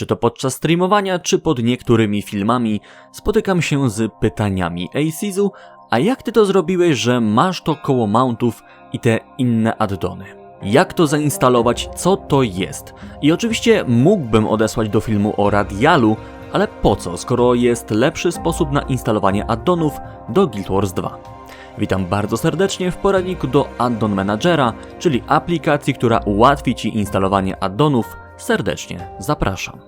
Czy to podczas streamowania, czy pod niektórymi filmami, spotykam się z pytaniami Ej Sizu, a jak ty to zrobiłeś, że masz to koło mountów i te inne addony? Jak to zainstalować, co to jest? I oczywiście mógłbym odesłać do filmu o Radialu, ale po co, skoro jest lepszy sposób na instalowanie addonów do Guild Wars 2? Witam bardzo serdecznie w poradniku do Addon Managera, czyli aplikacji, która ułatwi Ci instalowanie addonów. Serdecznie zapraszam.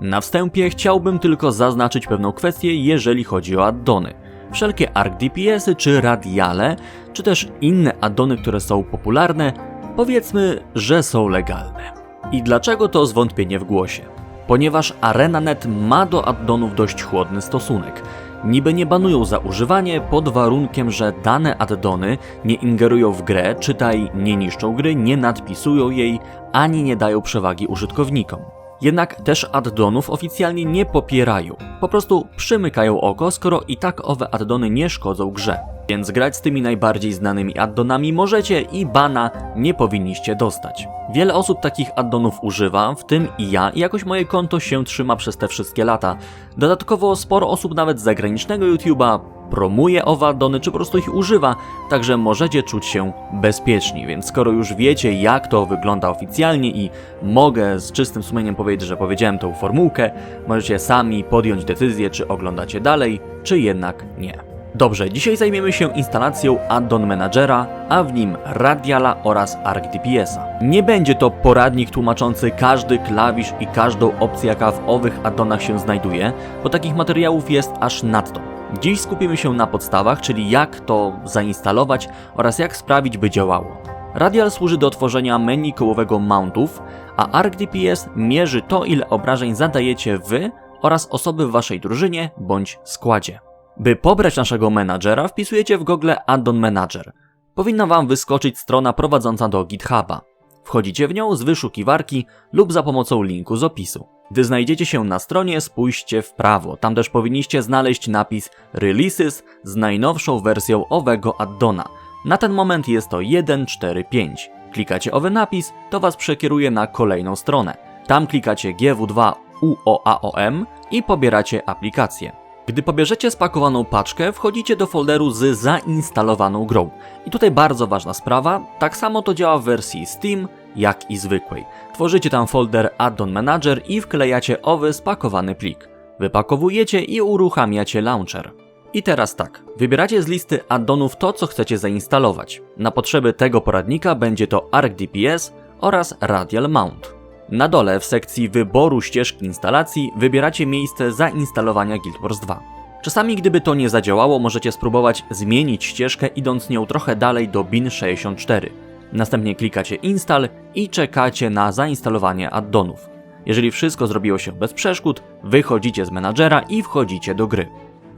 Na wstępie chciałbym tylko zaznaczyć pewną kwestię, jeżeli chodzi o addony. Wszelkie ArcDPS-y czy Radiale, czy też inne addony, które są popularne, powiedzmy, że są legalne. I dlaczego to zwątpienie w głosie? Ponieważ ArenaNet ma do addonów dość chłodny stosunek. Niby nie banują za używanie pod warunkiem, że dane addony nie ingerują w grę, czytaj nie niszczą gry, nie nadpisują jej, ani nie dają przewagi użytkownikom. Jednak też addonów oficjalnie nie popierają. Po prostu przymykają oko, skoro i tak owe addony nie szkodzą grze. Więc grać z tymi najbardziej znanymi addonami możecie i bana nie powinniście dostać. Wiele osób takich addonów używa, w tym i ja, i jakoś moje konto się trzyma przez te wszystkie lata. Dodatkowo sporo osób nawet z zagranicznego YouTube'a promuje owe addony, czy po prostu ich używa, także możecie czuć się bezpieczni, więc skoro już wiecie jak to wygląda oficjalnie i mogę z czystym sumieniem powiedzieć, że powiedziałem tą formułkę, możecie sami podjąć decyzję, czy oglądacie dalej, czy jednak nie. Dobrze, dzisiaj zajmiemy się instalacją addon managera, a w nim Radiala oraz ArcDPS-a. Nie będzie to poradnik tłumaczący każdy klawisz i każdą opcję, jaka w owych addonach się znajduje, bo takich materiałów jest aż nadto. Dziś skupimy się na podstawach, czyli jak to zainstalować oraz jak sprawić, by działało. Radial służy do tworzenia menu kołowego mountów, a ArcDPS mierzy to, ile obrażeń zadajecie wy oraz osoby w waszej drużynie bądź składzie. By pobrać naszego menadżera, wpisujecie w Google Addon Manager. Powinna Wam wyskoczyć strona prowadząca do GitHuba. Wchodzicie w nią z wyszukiwarki lub za pomocą linku z opisu. Gdy znajdziecie się na stronie, spójrzcie w prawo. Tam też powinniście znaleźć napis Releases z najnowszą wersją owego addona. Na ten moment jest to 1.4.5. Klikacie owy napis, to Was przekieruje na kolejną stronę. Tam klikacie GW2 UOAOM i pobieracie aplikację. Gdy pobierzecie spakowaną paczkę, wchodzicie do folderu z zainstalowaną grą. I tutaj bardzo ważna sprawa, tak samo to działa w wersji Steam, jak i zwykłej. Tworzycie tam folder Addon Manager i wklejacie owy spakowany plik. Wypakowujecie i uruchamiacie launcher. I teraz tak, wybieracie z listy addonów to, co chcecie zainstalować. Na potrzeby tego poradnika będzie to ArcDPS oraz Radial Mount. Na dole w sekcji wyboru ścieżki instalacji wybieracie miejsce zainstalowania Guild Wars 2. Czasami gdyby to nie zadziałało, możecie spróbować zmienić ścieżkę idąc nią trochę dalej do bin64. Następnie klikacie install i czekacie na zainstalowanie addonów. Jeżeli wszystko zrobiło się bez przeszkód, wychodzicie z menadżera i wchodzicie do gry.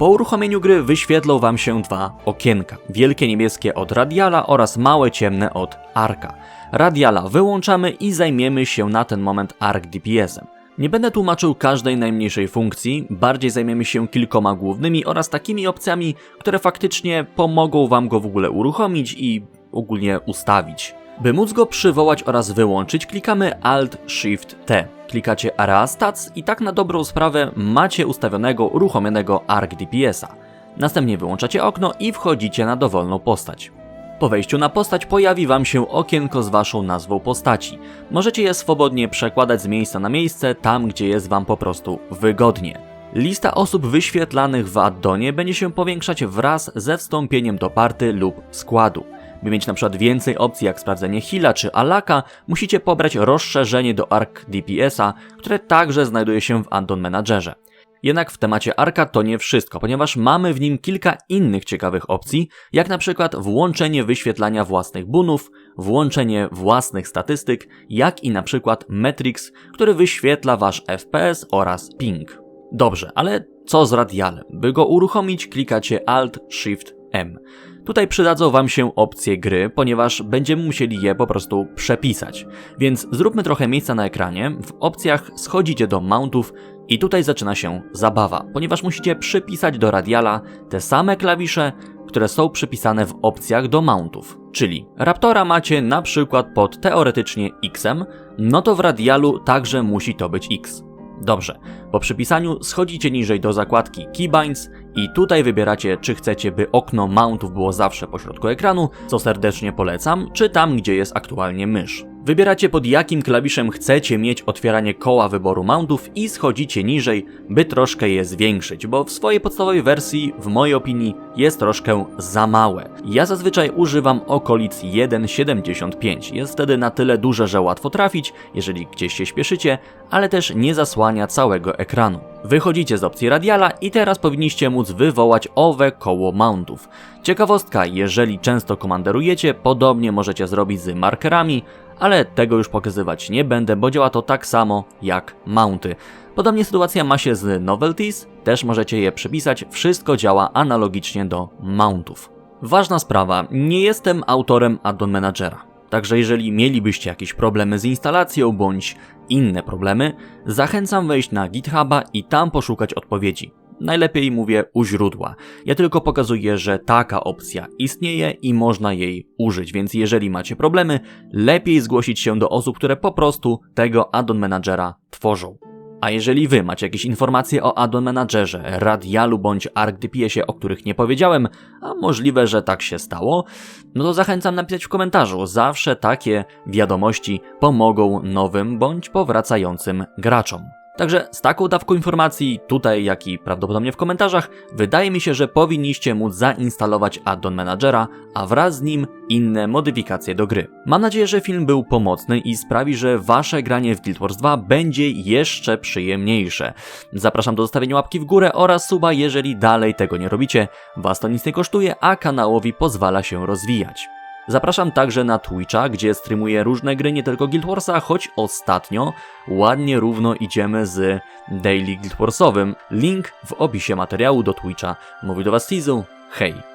Po uruchomieniu gry wyświetlą Wam się dwa okienka. Wielkie niebieskie od Radiala oraz małe ciemne od Arka. Radiala wyłączamy i zajmiemy się na ten moment ArcDPS-em. Nie będę tłumaczył każdej najmniejszej funkcji, bardziej zajmiemy się kilkoma głównymi oraz takimi opcjami, które faktycznie pomogą Wam go w ogóle uruchomić i ogólnie ustawić. By móc go przywołać oraz wyłączyć, klikamy Alt-Shift-T. Klikacie Area i tak na dobrą sprawę macie ustawionego, uruchomionego ArcDPS-a. Następnie wyłączacie okno i wchodzicie na dowolną postać. Po wejściu na postać pojawi Wam się okienko z Waszą nazwą postaci. Możecie je swobodnie przekładać z miejsca na miejsce, tam gdzie jest Wam po prostu wygodnie. Lista osób wyświetlanych w addonie będzie się powiększać wraz ze wstąpieniem do party lub składu. By mieć na przykład więcej opcji jak sprawdzenie Hila czy Alaka, musicie pobrać rozszerzenie do Arc DPS-a, które także znajduje się w Addon Managerze. Jednak w temacie Arka to nie wszystko, ponieważ mamy w nim kilka innych ciekawych opcji, jak na przykład włączenie wyświetlania własnych bunów, włączenie własnych statystyk, jak i na przykład Metrix, który wyświetla wasz FPS oraz ping. Dobrze, ale co z radialem? By go uruchomić klikacie Alt Shift M. Tutaj przydadzą Wam się opcje gry, ponieważ będziemy musieli je po prostu przepisać. Więc zróbmy trochę miejsca na ekranie. W opcjach schodzicie do mountów i tutaj zaczyna się zabawa, ponieważ musicie przypisać do radiala te same klawisze, które są przypisane w opcjach do mountów. Czyli Raptora macie na przykład pod teoretycznie X, no to w radialu także musi to być X. Dobrze, po przypisaniu schodzicie niżej do zakładki Keybinds i tutaj wybieracie, czy chcecie, by okno mountów było zawsze po środku ekranu, co serdecznie polecam, czy tam, gdzie jest aktualnie mysz. Wybieracie pod jakim klawiszem chcecie mieć otwieranie koła wyboru mountów i schodzicie niżej, by troszkę je zwiększyć, bo w swojej podstawowej wersji, w mojej opinii, jest troszkę za małe. Ja zazwyczaj używam okolic 1,75. Jest wtedy na tyle duże, że łatwo trafić, jeżeli gdzieś się śpieszycie, ale też nie zasłania całego ekranu. Wychodzicie z opcji radiala i teraz powinniście móc wywołać owe koło mountów. Ciekawostka, jeżeli często komanderujecie, podobnie możecie zrobić z markerami, ale tego już pokazywać nie będę, bo działa to tak samo jak mounty. Podobnie sytuacja ma się z novelties, też możecie je przypisać, wszystko działa analogicznie do mountów. Ważna sprawa, nie jestem autorem addon managera. Także jeżeli mielibyście jakieś problemy z instalacją bądź inne problemy, zachęcam wejść na GitHuba i tam poszukać odpowiedzi. Najlepiej mówię u źródła. Ja tylko pokazuję, że taka opcja istnieje i można jej użyć, więc jeżeli macie problemy, lepiej zgłosić się do osób, które po prostu tego addon managera tworzą. A jeżeli wy macie jakieś informacje o addon managerze, radialu bądź ArcDPS-ie, o których nie powiedziałem, a możliwe, że tak się stało, no to zachęcam napisać w komentarzu. Zawsze takie wiadomości pomogą nowym bądź powracającym graczom. Także z taką dawką informacji, tutaj jak i prawdopodobnie w komentarzach, wydaje mi się, że powinniście móc zainstalować addon managera, a wraz z nim inne modyfikacje do gry. Mam nadzieję, że film był pomocny i sprawi, że wasze granie w Guild Wars 2 będzie jeszcze przyjemniejsze. Zapraszam do zostawienia łapki w górę oraz suba, jeżeli dalej tego nie robicie. Was to nic nie kosztuje, a kanałowi pozwala się rozwijać. Zapraszam także na Twitcha, gdzie streamuję różne gry, nie tylko Guild Warsa, choć ostatnio ładnie równo idziemy z Daily Guild Warsowym. Link w opisie materiału do Twitcha. Mówi do Was Tizu, hej!